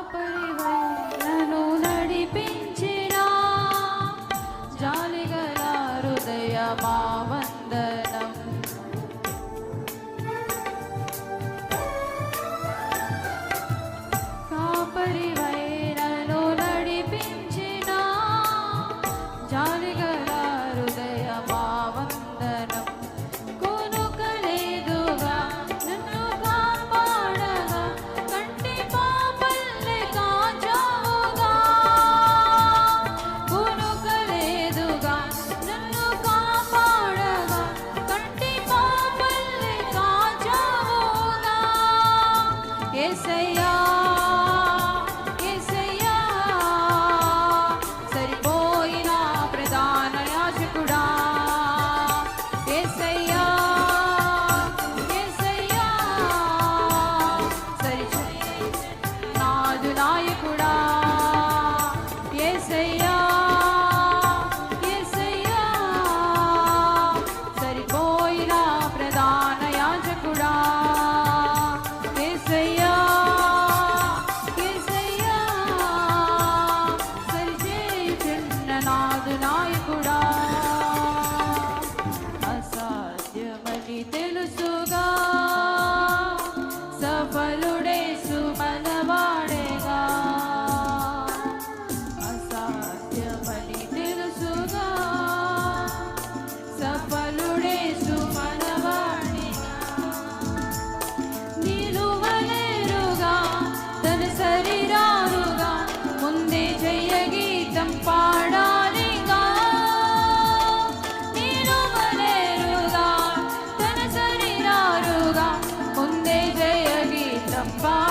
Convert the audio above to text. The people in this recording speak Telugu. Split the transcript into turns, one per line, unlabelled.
కాపరివై నన్ను నడిపించిన జాలిగల హృదయమా say oh. Bye.